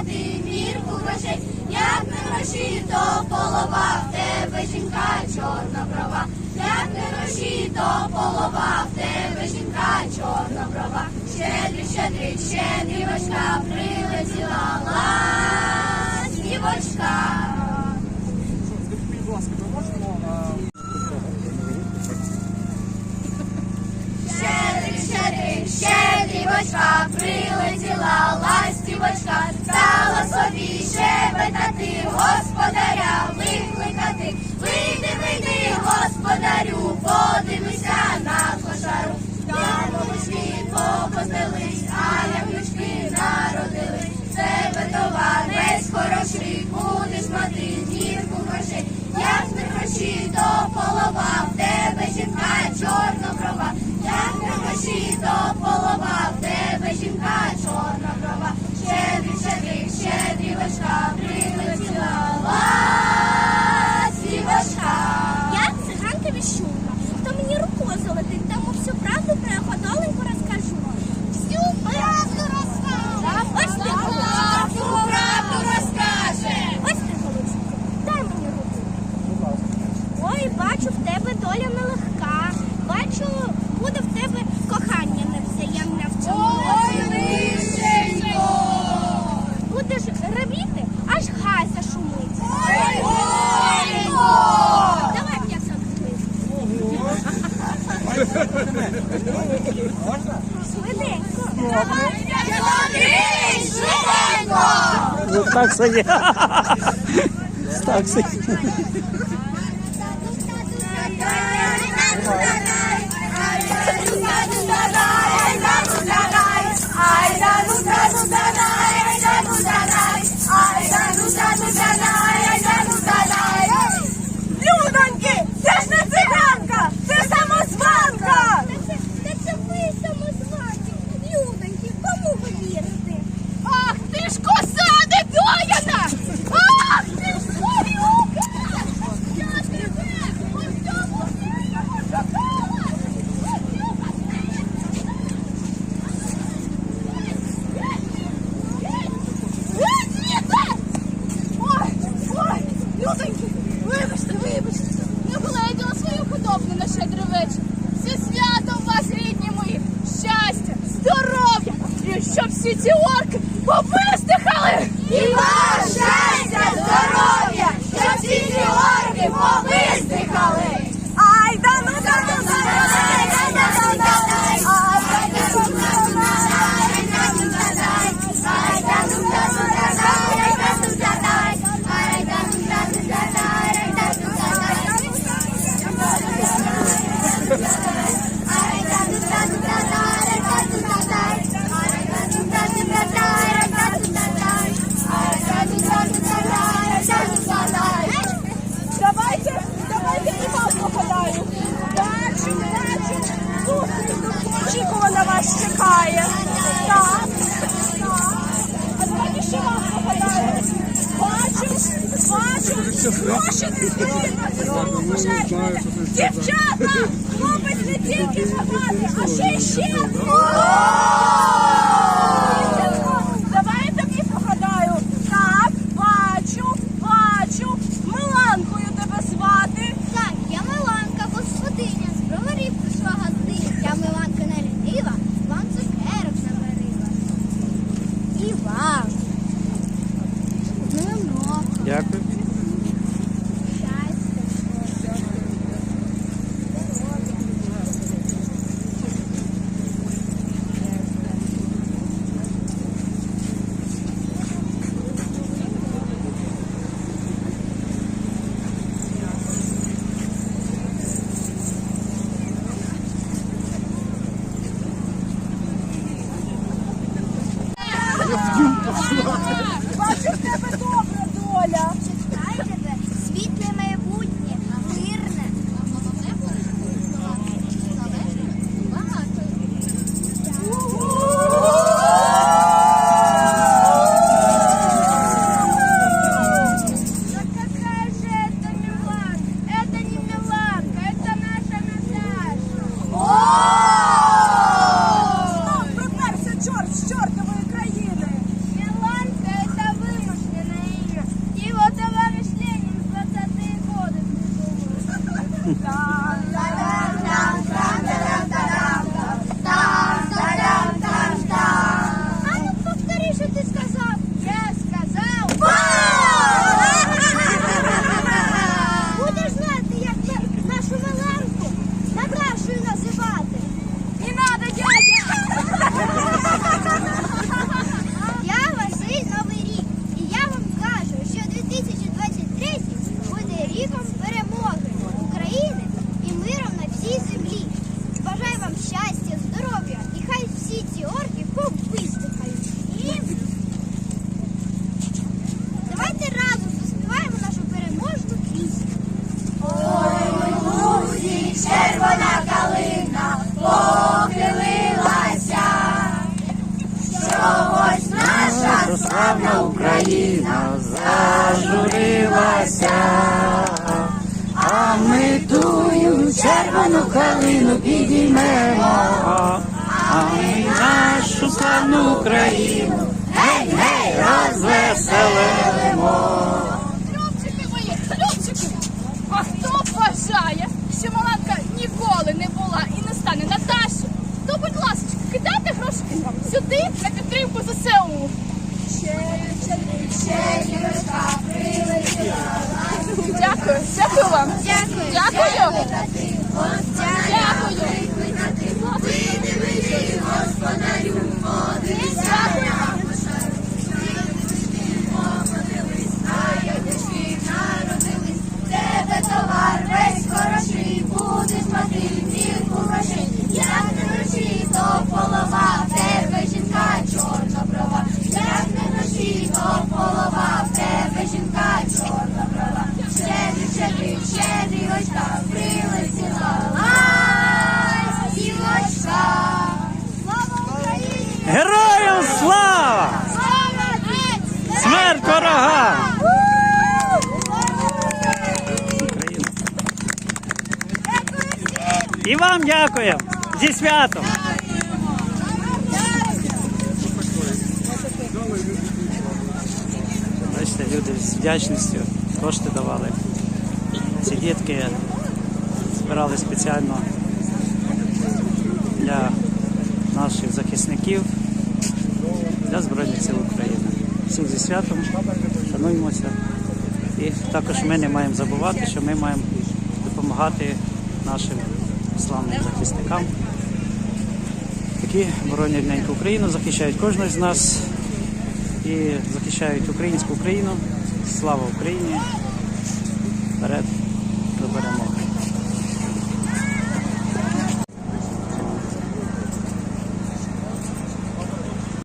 мати вірку грошей, як не гроші, то полова, в тебе жінка, чорна брова, як не гроші, то полова, в тебе жінка, чорна права, щедрі, щедрі, щедрівочка прилетіла. Ну так це є. Так це є. ці орки повистихали! І вам щастя, здоров'я, щоб всі ці орки повистихали! Давайте мені погадаю. Так, бачу, бачу. Миланкою тебе звати. Так, я Миланка, господиня, з броварів прийшла. Я Миланка не лінива, вам цукерок наварила. І вам. Дякую. 是 славна Україна зажурилася, а ми тую червону калину підіймемо, а ми нашу славну Україну, гей, гей, розвеселимо. Хлопчики мої, хлопчики! А хто вважає, що Маланка ніколи не була і не стане Наташу? То, будь ласка, кидайте грошики сюди на підтримку ЗСУ. Дякую, Героям слава! Смерть ворогам! І вам дякуємо! Зі святом! Бачите, люди з вдячністю кошти давали. Ці дітки збирали спеціально для наших захисників, для Збройних сил України. Всіх зі святом, шануємося. І також ми не маємо забувати, що ми маємо допомагати нашим славним захисникам, які боронять неньку Україну, захищають кожного з нас і захищають українську Україну. Слава Україні! Вперед до перемоги!